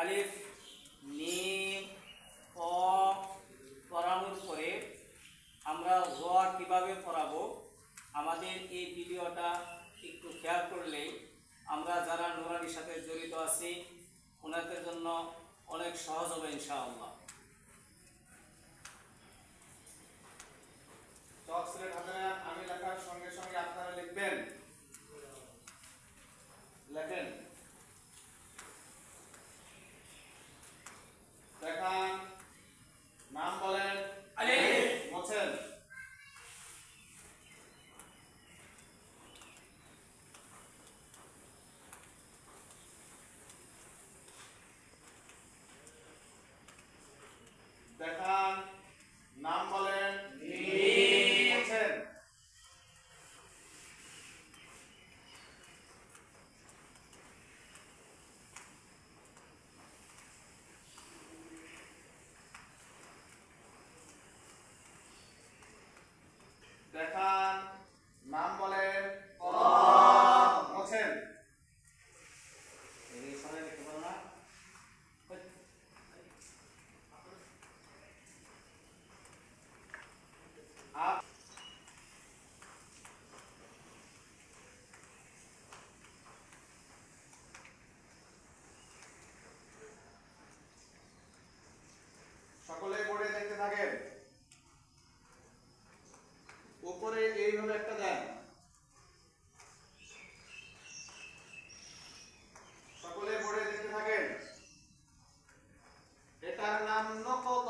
আলিফ নিম ক পড়ানোর পরে আমরা র কীভাবে পড়াবো আমাদের এই ভিডিওটা একটু খেয়াল করলেই আমরা যারা নোরানির সাথে জড়িত আছি, ওনাদের জন্য অনেক সহজ হবে ইনশাআল্লাহ। Kalam Noko